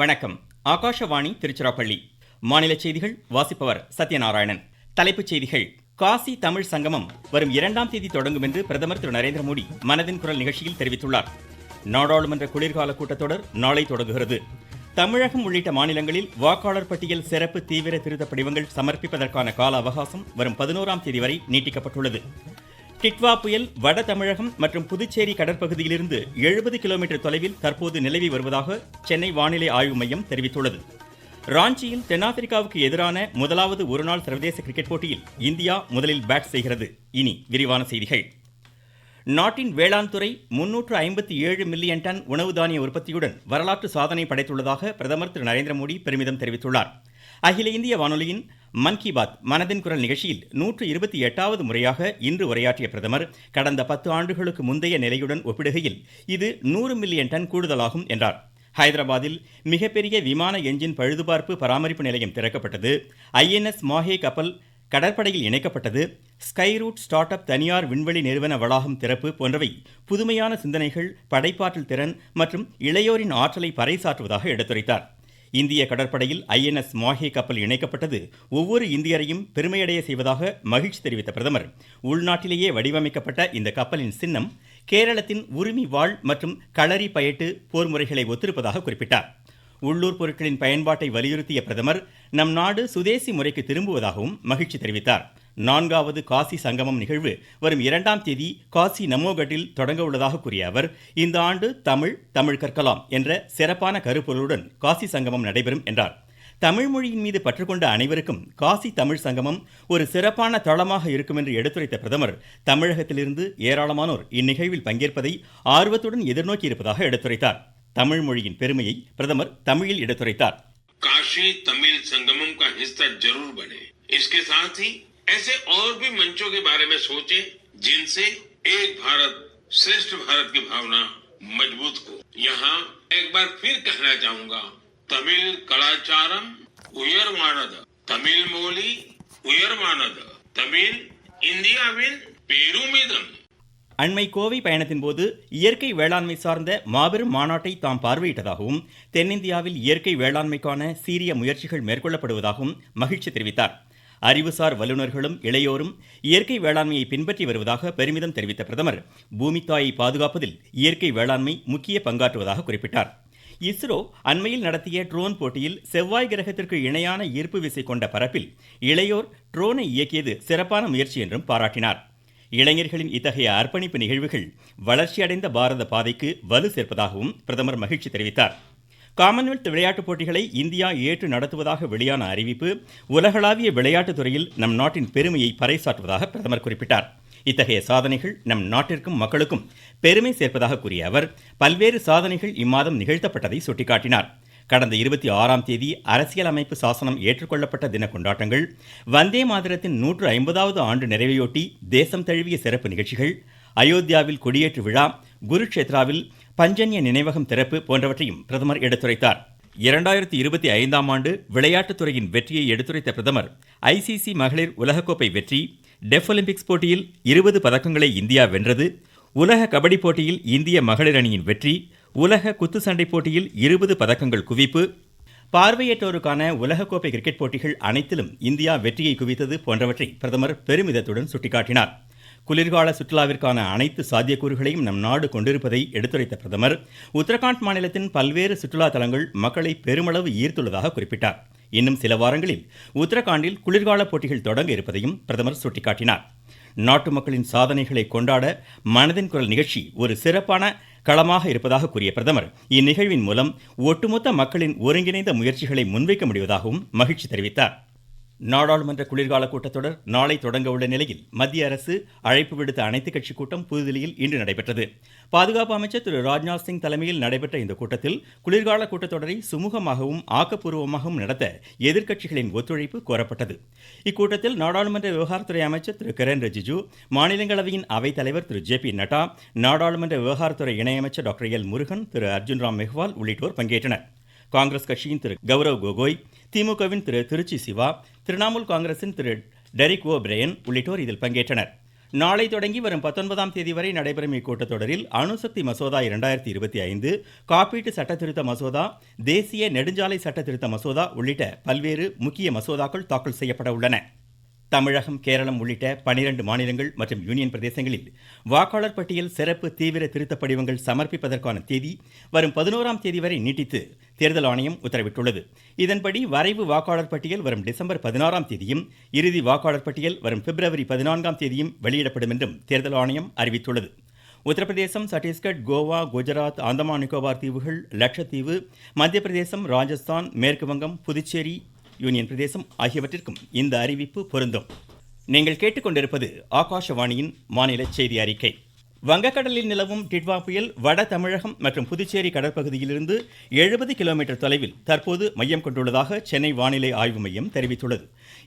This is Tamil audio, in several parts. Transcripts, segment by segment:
வணக்கம். ஆகாஷவாணி திருச்சிராப்பள்ளி. மாநில செய்திகள் வாசிப்பவர் சத்யநாராயணன். தலைப்புச் செய்திகள் காசி தமிழ் சங்கமம் வரும் இரண்டாம் தேதி தொடங்கும் என்று பிரதமர் திரு. நரேந்திர மோடி மனதின் குரல் நிகழ்ச்சியில் தெரிவித்துள்ளார். நாடாளுமன்ற குளிர்கால கூட்டத்தொடர் நாளை தொடங்குகிறது. தமிழகம் உள்ளிட்ட மாநிலங்களில் வாக்காளர் பட்டியல் சிறப்பு தீவிர திருத்த படிவங்கள் சமர்ப்பிப்பதற்கான கால அவகாசம் வரும் பதினோராம் தேதி வரை நீட்டிக்கப்பட்டுள்ளது. டிட்வா புயல் வட தமிழகம் மற்றும் புதுச்சேரி கடற்பகுதியிலிருந்து எழுபது கிலோமீட்டர் தொலைவில் தற்போது நிலவி வருவதாக சென்னை வானிலை ஆய்வு மையம் தெரிவித்துள்ளது. ராஞ்சியில் தென்னாப்பிரிக்காவுக்கு எதிரான முதலாவது ஒருநாள் சர்வதேச கிரிக்கெட் போட்டியில் இந்தியா முதலில் பேட் செய்கிறது. இனி விரிவான செய்திகள். நாட்டின் வேளாண் துறை முன்னூற்று ஐம்பத்தி ஏழு மில்லியன் டன் உணவு தானிய உற்பத்தியுடன் வரலாற்று சாதனை படைத்துள்ளதாக பிரதமர் திரு நரேந்திர மோடி பெருமிதம் தெரிவித்துள்ளார். அகில இந்திய வானொலியின் மன் கி பாத் மனதின் குரல் நிகழ்ச்சியில் நூற்று இருபத்தி எட்டாவது முறையாக இன்று உரையாற்றிய பிரதமர் கடந்த பத்து ஆண்டுகளுக்கு முந்தைய நிலையுடன் ஒப்பிடுகையில் இது நூறு மில்லியன் டன் கூடுதலாகும் என்றார். ஹைதராபாத்தில் மிகப்பெரிய விமான எஞ்சின் பழுதுபார்ப்பு பராமரிப்பு நிலையம் திறக்கப்பட்டது. ஐஎன்எஸ் மாஹே கப்பல் கடற்படையில் இணைக்கப்பட்டது. ஸ்கை ரூட் ஸ்டார்ட் அப் தனியார் விண்வெளி நிறுவன வளாகம் திறப்பு போன்றவை புதுமையான சிந்தனைகள் படைப்பாற்றல் திறன் மற்றும் இளையோரின் ஆற்றலை பறைசாற்றுவதாக எடுத்துரைத்தார். இந்திய கடற்படையில் ஐஎன்எஸ் மாஹே கப்பல் இணைக்கப்பட்டது. ஒவ்வொரு இந்தியரையும் பெருமையடைய செய்வதாக மகிழ்ச்சி தெரிவித்த பிரதமர். உள்நாட்டிலேயே வடிவமைக்கப்பட்ட இந்த கப்பலின் சின்னம் கேரளத்தின் உரிமை வாழ் மற்றும் களரி பயட்டு போர் முறைகளை ஒத்திருப்பதாக குறிப்பிட்டார். உள்ளூர் பொருட்களின் பயன்பாட்டை வலியுறுத்திய பிரதமர் நம் நாடு சுதேசி முறைக்கு திரும்புவதாகவும் மகிழ்ச்சி தெரிவித்தார். நான்காவது காசி சங்கமம் நிகழ்வு வரும் இரண்டாம் தேதி காசி நமோகட்டில் தொடங்க உள்ளதாக கூறிய அவர் இந்த ஆண்டு தமிழ் தமிழ் கற்கலாம் என்ற சிறப்பான கருப்பொருளுடன் காசி சங்கமம் நடைபெறும் என்றார் தமிழ் மொழியின் மீது பற்றுக்கொண்ட அனைவருக்கும் காசி தமிழ் சங்கமம் ஒரு சிறப்பான தளமாக இருக்கும் என்று எடுத்துரைத்த பிரதமர் தமிழகத்திலிருந்து ஏராளமானோர் இந்நிகழ்வில் பங்கேற்பதை ஆர்வத்துடன் எதிர்நோக்கி இருப்பதாக எடுத்துரைத்தார் தமிழ் மொழியின் பெருமையை பிரதமர் தமிழில் எடுத்துரைத்தார் काशी तमिल संगमम का हिस्सा जरूर बने इसके साथ ही ऐसे और भी मंचों के बारे में सोचें जिनसे एक भारत श्रेष्ठ भारत की भावना मजबूत हो यहाँ एक बार फिर कहना चाहूंगा तमिल कलाचारम उयरमानद तमिल मोली उयरमानद तमिल இந்தியாவின் பெருமிதம் அண்மை கோவை பயணத்தின் போது இயற்கை வேளாண்மை சார்ந்த மாபெரும் மாநாட்டை தாம் பார்வையிட்டதாகவும் தென்னிந்தியாவில் இயற்கை வேளாண்மைக்கான சீரிய முயற்சிகள் மேற்கொள்ளப்படுவதாகவும் மகிழ்ச்சி தெரிவித்தார் அறிவுசார் வல்லுநர்களும் இளையோரும் இயற்கை வேளாண்மையை பின்பற்றி வருவதாக பெருமிதம் தெரிவித்த பிரதமர் பூமித்தாயை பாதுகாப்பதில் இயற்கை வேளாண்மை முக்கிய பங்காற்றுவதாக குறிப்பிட்டார். இஸ்ரோ அண்மையில் நடத்திய ட்ரோன் போட்டியில் செவ்வாய் கிரகத்திற்கு இணையான ஈர்ப்பு விசை கொண்ட பரப்பில் இளையோர் ட்ரோனை இயக்கியது சிறப்பான முயற்சி என்றும் பாராட்டினார். இளைஞர்களின் இத்தகைய அர்ப்பணிப்பு நிகழ்வுகள் வளர்ச்சியடைந்த பாரத பாதைக்கு வலு சேர்ப்பதாகவும் பிரதமர் மகிழ்ச்சி தெரிவித்தார். காமன்வெல்த் விளையாட்டுப் போட்டிகளை இந்தியா ஏற்று நடத்துவதாக வெளியான அறிவிப்பு உலகளாவிய விளையாட்டுத் துறையில் நம் நாட்டின் பெருமையை பறைசாற்றுவதாக பிரதமர் குறிப்பிட்டார். இத்தகைய சாதனைகள் நம் நாட்டிற்கும் மக்களுக்கும் பெருமை சேர்ப்பதாக கூறிய அவர் பல்வேறு சாதனைகள் இம்மாதம் நிகழ்த்தப்பட்டதை சுட்டிக்காட்டினார். கடந்த இருபத்தி ஆறாம் தேதி அரசியலமைப்பு சாசனம் ஏற்றுக்கொள்ளப்பட்ட தின கொண்டாட்டங்கள் வந்தே மாதரத்தின் நூற்று ஐம்பதாவது ஆண்டு நிறைவையொட்டி தேசம் தழுவிய சிறப்பு நிகழ்ச்சிகள் அயோத்தியாவில் கொடியேற்று விழா குருக்ஷேத்ராவில் பஞ்சன்ய நினைவகம் திறப்பு போன்றவற்றையும் பிரதமர் எடுத்துரைத்தார். இரண்டாயிரத்தி இருபத்தி ஐந்தாம் ஆண்டு விளையாட்டுத்துறையின் வெற்றியை எடுத்துரைத்த பிரதமர் ஐசிசி மகளிர் உலகக்கோப்பை வெற்றி டெஃப் ஒலிம்பிக்ஸ் போட்டியில் இருபது பதக்கங்களை இந்தியா வென்றது உலக கபடி போட்டியில் இந்திய மகளிர் அணியின் வெற்றி உலக குத்துச்சண்டை போட்டியில் இருபது பதக்கங்கள் குவிப்பு பார்வையற்றோருக்கான உலகக்கோப்பை கிரிக்கெட் போட்டிகள் அனைத்திலும் இந்தியா வெற்றியை குவித்தது போன்றவற்றை பிரதமர் பெருமிதத்துடன் சுட்டிக்காட்டினார். குளிர்கால சுற்றுலாவிற்கான அனைத்து சாத்தியக்கூறுகளையும் நம் நாடு கொண்டிருப்பதை எடுத்துரைத்த பிரதமர் உத்தரகாண்ட் மாநிலத்தின் பல்வேறு சுற்றுலா தலங்கள் மக்களை பெருமளவு ஈர்த்துள்ளதாக குறிப்பிட்டார். இன்னும் சில வாரங்களில் உத்தரகாண்டில் குளிர்கால போட்டிகள் தொடங்க இருப்பதையும் பிரதமர் சுட்டிக்காட்டினார். நாட்டு மக்களின் சாதனைகளை கொண்டாட மனதின் குரல் நிகழ்ச்சி ஒரு சிறப்பான களமாக இருப்பதாக கூறிய பிரதமர் இந்நிகழ்வின் மூலம் ஒட்டுமொத்த மக்களின் ஒருங்கிணைந்த முயற்சிகளை முன்வைக்க முடிவதாகவும் மகிழ்ச்சி தெரிவித்தார். நாடாளுமன்ற குளிர்கால கூட்டத்தொடர் நாளை தொடங்க உள்ள நிலையில் மத்திய அரசு அழைப்பு விடுத்த அனைத்துக் கட்சி கூட்டம் புதுதில்லியில் இன்று நடைபெற்றது. பாதுகாப்பு அமைச்சர் திரு ராஜ்நாத் சிங் தலைமையில் நடைபெற்ற இந்த கூட்டத்தில் குளிர்கால கூட்டத்தொடரை சுமூகமாகவும் ஆக்கப்பூர்வமாகவும் நடத்த எதிர்க்கட்சிகளின் ஒத்துழைப்பு கோரப்பட்டது. இக்கூட்டத்தில் நாடாளுமன்ற விவகாரத்துறை அமைச்சர் திரு கிரண் ரிஜிஜு மாநிலங்களவையின் அவைத் தலைவர் திரு ஜே பி நட்டா நாடாளுமன்ற விவகாரத்துறை இணையமைச்சர் டாக்டர் எல் முருகன் திரு அர்ஜுன் ராம் மெஹ்வால் உள்ளிட்டோர் பங்கேற்றனர். காங்கிரஸ் கட்சியின் திரு கௌரவ் கோகோய் திமுகவின் திரு திருச்சி சிவா திரிணாமுல் காங்கிரசின் திரு டெரிக் ஓ பிரையன் உள்ளிட்டோர் இதில் பங்கேற்றனர். நாளை தொடங்கி வரும் பத்தொன்பதாம் தேதி வரை நடைபெறும் இக்கூட்டத்தொடரில் அணுசக்தி மசோதா இரண்டாயிரத்தி இருபத்தி ஐந்து காப்பீட்டு சட்டத்திருத்த மசோதா தேசிய நெடுஞ்சாலை சட்டத்திருத்த மசோதா உள்ளிட்ட பல்வேறு முக்கிய மசோதாக்கள் தாக்கல் செய்யப்பட உள்ளன. தமிழகம் கேரளம் உள்ளிட்ட பனிரெண்டு மாநிலங்கள் மற்றும் யூனியன் பிரதேசங்களில் வாக்காளர் பட்டியல் சிறப்பு தீவிர திருத்தப் படிவங்கள் சமர்ப்பிப்பதற்கான தேதி வரும் பதினோராம் தேதி வரை நீட்டித்து தேர்தல் ஆணையம் உத்தரவிட்டுள்ளது. இதன்படி வரைவு வாக்காளர் பட்டியல் வரும் டிசம்பர் பதினாறாம் தேதியும் இறுதி வாக்காளர் பட்டியல் வரும் பிப்ரவரி பதினான்காம் தேதியும் வெளியிடப்படும் என்றும் தேர்தல் ஆணையம் அறிவித்துள்ளது. உத்தரப்பிரதேசம் சத்தீஸ்கட் கோவா குஜராத் அந்தமான் நிக்கோபார் தீவுகள் லட்சத்தீவு மத்திய பிரதேசம் ராஜஸ்தான் மேற்கு வங்கம் புதுச்சேரி யூனியன் பிரதேசம் ஆகியவற்றிற்கும் இந்த அறிவிப்பு பொருந்தும். நீங்கள் கேட்டுக்கொண்டிருப்பது ஆகாஷவாணியின் மாநில செய்தி அறிக்கை. வங்கக்கடலில் நிலவும் டிட்வா புயல் வட தமிழகம் மற்றும் புதுச்சேரி கடற்பகுதியிலிருந்து எழுபது கிலோமீட்டர் தொலைவில் தற்போது மையம் கொண்டுள்ளதாக சென்னை வானிலை ஆய்வு மையம் தெரிவித்துள்ளது.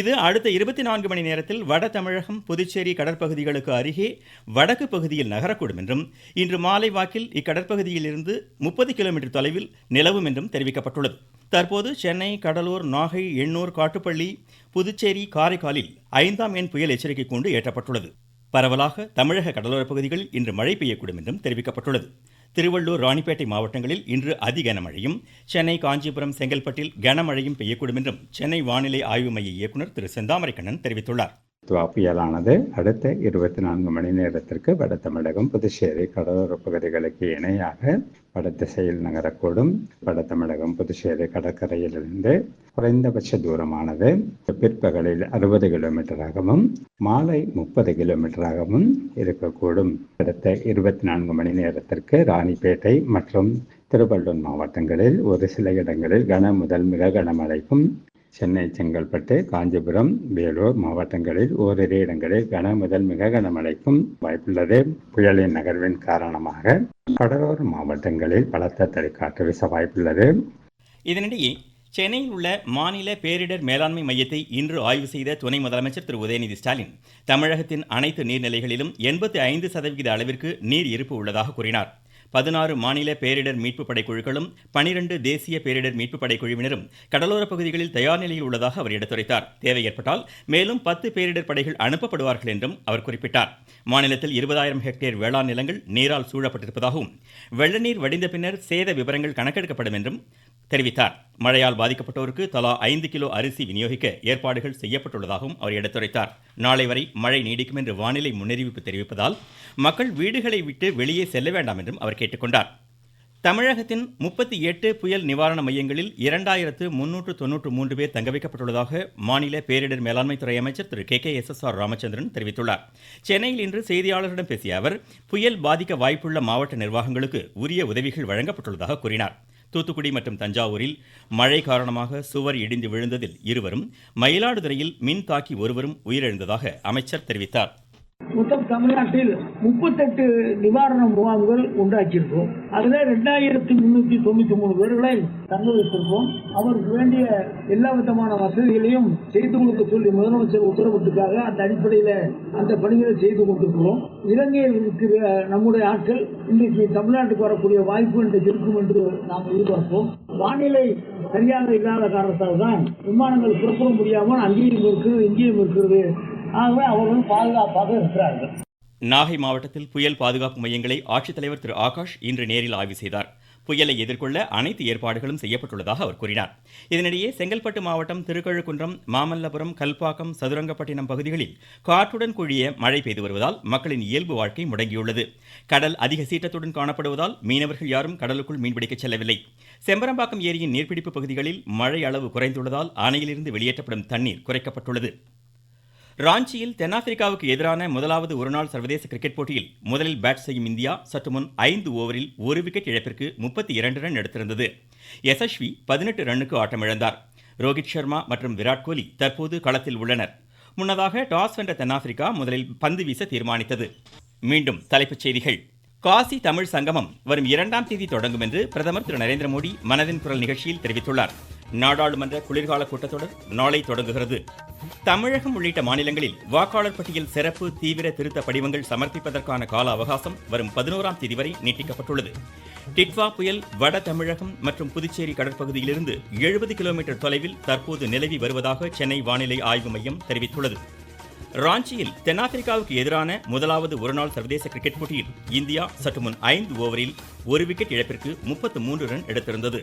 இது அடுத்த இருபத்தி நான்கு மணி நேரத்தில் வட தமிழகம் புதுச்சேரி கடற்பகுதிகளுக்கு அருகே வடக்கு பகுதியில் நகரக்கூடும் என்றும் இன்று மாலை வாக்கில் இக்கடற்பகுதியில் இருந்து முப்பது கிலோமீட்டர் தொலைவில் நிலவும் என்றும் தெரிவிக்கப்பட்டுள்ளது. தற்போது சென்னை கடலூர் நாகை எண்ணூர் காட்டுப்பள்ளி புதுச்சேரி காரைக்காலில் ஐந்தாம் எண் புயல் எச்சரிக்கை கூண்டு ஏற்றப்பட்டுள்ளது. பரவலாக தமிழக கடலோரப் பகுதிகளில் இன்று மழை பெய்யக்கூடும் என்றும் தெரிவிக்கப்பட்டுள்ளது. திருவள்ளூர் ராணிப்பேட்டை மாவட்டங்களில் இன்று அதி கனமழையும் சென்னை காஞ்சிபுரம் செங்கல்பட்டில் கனமழையும் பெய்யக்கூடும் என்றும் சென்னை வானிலை ஆய்வு மைய இயக்குநர் திரு. செந்தாமரைக்கண்ணன் தெரிவித்துள்ளார். துவா புயலானது அடுத்த இருபத்தி நான்கு மணி நேரத்திற்கு வட தமிழகம் புதுச்சேரி கடலோர பகுதிகளுக்கு இணையாக வட திசையில் நகரக்கூடும். வட தமிழகம் புதுச்சேரி கடற்கரையிலிருந்து குறைந்தபட்ச தூரமானது பிற்பகலில் அறுபது கிலோமீட்டராகவும் மாலை முப்பது கிலோமீட்டராகவும் இருக்கக்கூடும். அடுத்த இருபத்தி நான்கு மணி நேரத்திற்கு ராணிப்பேட்டை மற்றும் திருவள்ளூர் மாவட்டங்களில் ஒரு சில இடங்களில் கன முதல் மிக கனமழைக்கும் சென்னை செங்கல்பட்டு காஞ்சிபுரம் வேலூர் மாவட்டங்களில் ஓரிரு இடங்களில் கன முதல் மிக கனமழைக்கும் வாய்ப்புள்ளது. புயலின் நகர்வின் காரணமாக கடலோர மாவட்டங்களில் பலத்த தலைக்காற்று வீச வாய்ப்புள்ளது. இதனிடையே சென்னையில் உள்ள மாநில பேரிடர் மேலாண்மை மையத்தை இன்று ஆய்வு செய்த துணை முதலமைச்சர் திரு. உதயநிதி ஸ்டாலின் தமிழகத்தின் அனைத்து நீர்நிலைகளிலும் எண்பத்தி ஐந்து சதவிகித அளவிற்கு நீர் இருப்பு உள்ளதாக கூறினார். பதினாறு மாநில பேரிடர் மீட்பு படைக்குழுக்களும் பனிரெண்டு தேசிய பேரிடர் மீட்பு படைக்குழுவினரும் கடலோரப் பகுதிகளில் தயார் நிலையில் உள்ளதாக அவர் எடுத்துரைத்தார். தேவை ஏற்பட்டால் மேலும் பத்து பேரிடர் படைகள் அனுப்பப்படுவார்கள் என்றும் அவர் குறிப்பிட்டார். மாநிலத்தில் இருபதாயிரம் ஹெக்டேர் வேளாண் நிலங்கள் நீரால் சூழப்பட்டிருப்பதாகவும் வெள்ளநீர் வடிந்த பின்னர் சேத விவரங்கள் கணக்கெடுக்கப்படும் என்றும் தெரிவித்தார். மழையால் பாதிக்கப்பட்டோருக்கு தலா ஐந்து கிலோ அரிசி விநியோகிக்க ஏற்பாடுகள் செய்யப்பட்டுள்ளதாகவும் அவர் எடுத்துரைத்தார். நாளை வரை மழை நீடிக்கும் என்று வானிலை முன்னறிவிப்பு தெரிவிப்பதால் மக்கள் வீடுகளை விட்டு வெளியே செல்ல வேண்டாம் என்றும் அவர் கேட்டுக்கொண்டார். தமிழகத்தின் முப்பத்தி எட்டு புயல் நிவாரண மையங்களில் இரண்டாயிரத்து முன்னூற்று தொன்னூற்று மூன்று பேர் தங்க வைக்கப்பட்டுள்ளதாக மாநில பேரிடர் மேலாண்மை துறை அமைச்சர் திரு K K S S R Ramachandran தெரிவித்துள்ளார். சென்னையில் இன்று செய்தியாளர்களிடம் பேசிய அவர் புயல் பாதிக்க வாய்ப்புள்ள மாவட்ட நிர்வாகங்களுக்கு உரிய உதவிகள் வழங்கப்பட்டுள்ளதாக கூறினார். தூத்துக்குடி மற்றும் தஞ்சாவூரில் மழை காரணமாக சுவர் இடிந்து விழுந்ததில் இருவரும் மயிலாடுதுறையில் மின் தாக்கி ஒருவரும் உயிரிழந்ததாக அமைச்சர் தெரிவித்தார். மொத்தம் தமிழ்நாட்டில் முப்பத்தெட்டு நிவாரண முகாம்கள் உண்டாக்கியிருக்கோம் அதுல ரெண்டாயிரத்தி முன்னூத்தி தொண்ணூத்தி மூணு பேர்களை தங்க வைத்திருக்கோம் அவருக்கு வேண்டிய எல்லா விதமான வசதிகளையும் செய்து கொடுக்க சொல்லி முதலமைச்சர் உத்தரவிட்டிருக்காங்க அந்த அடிப்படையில அந்த பணிகளை செய்து கொண்டிருக்கிறோம் இலங்கையில் இருக்கிற நம்முடைய ஆட்கள் இன்றைக்கு தமிழ்நாட்டுக்கு வரக்கூடிய வாய்ப்பு இன்றைக்கு இருக்கும் என்று நாம் எதிர்பார்ப்போம். வானிலை சரியாக இல்லாத காரணத்தால் தான் விமானங்கள் புறப்பட முடியாமல் அங்கேயும் இருக்கிறது இங்கேயும் இருக்கிறது ஆகவே அவர்கள் பாதுகாப்பாக இருக்கிறார்கள். நாகை மாவட்டத்தில் புயல் பாதுகாப்பு மையங்களை ஆட்சித்தலைவர் திரு ஆகாஷ் இன்று நேரில் ஆய்வு செய்தார். புயலை எதிர்கொள்ள அனைத்து ஏற்பாடுகளும் செய்யப்பட்டுள்ளதாக அவர் கூறினார். இதனிடையே செங்கல்பட்டு மாவட்டம் திருக்கழுக்குன்றம் மாமல்லபுரம் கல்பாக்கம் சதுரங்கப்பட்டினம் பகுதிகளில் காற்றுடன் கூடிய மழை பெய்து வருவதால் மக்களின் இயல்பு வாழ்க்கை முடங்கியுள்ளது. கடல் அதிக சீற்றத்துடன் காணப்படுவதால் மீனவர்கள் யாரும் கடலுக்குள் மீன்பிடிக்க செல்லவில்லை. செம்பரம்பாக்கம் ஏரியின் நீர்பிடிப்பு பகுதிகளில் மழை அளவு குறைந்துள்ளதால் அணையிலிருந்து வெளியேற்றப்படும் தண்ணீர் குறைக்கப்பட்டுள்ளது. ராஞ்சியில் தென்னாப்பிரிக்காவுக்கு எதிரான முதலாவது ஒருநாள் சர்வதேச கிரிக்கெட் போட்டியில் முதலில் பேட் செய்யும் இந்தியா சற்று முன் ஐந்து ஓவரில் ஒரு விக்கெட் இழப்பிற்கு முப்பத்தி இரண்டு ரன் எடுத்திருந்தது. யசஸ்வி பதினெட்டு ரன்னுக்கு ஆட்டமிழந்தார் ரோஹித் சர்மா மற்றும் விராட் கோலி தற்போது களத்தில் உள்ளனர். முன்னதாக டாஸ் வென்ற தென்னாப்பிரிக்கா முதலில் பந்து வீச தீர்மானித்தது. மீண்டும் தலைப்புச் செய்திகள். காசி தமிழ் சங்கமம் வரும் இரண்டாம் தேதி தொடங்கும் என்று பிரதமர் திரு நரேந்திர மோடி மனதின் குரல் நிகழ்ச்சியில் தெரிவித்துள்ளார். நாடாளுமன்ற குளிர்கால கூட்டத்தொடர் நாளை தொடங்குகிறது. தமிழகம் உள்ளிட்ட மாநிலங்களில் வாக்காளர் பட்டியல் சிறப்பு தீவிர திருத்த படிவங்கள் சமர்ப்பிப்பதற்கான கால அவகாசம் வரும் பதினோராம் தேதி வரை நீட்டிக்கப்பட்டுள்ளது. டிட்வா புயல் வட தமிழகம் மற்றும் புதுச்சேரி கடற்பகுதியிலிருந்து எழுபது கிலோமீட்டர் தொலைவில் தற்போது நிலவி வருவதாக சென்னை வானிலை ஆய்வு மையம் தெரிவித்துள்ளது. ராஞ்சியில் தென்னாப்பிரிக்காவுக்கு எதிரான முதலாவது ஒருநாள் சர்வதேச கிரிக்கெட் போட்டியில் இந்தியா சற்று முன் ஐந்து ஓவரில் ஒரு விக்கெட் இழப்பிற்கு முப்பத்து மூன்று ரன் எடுத்திருந்தது.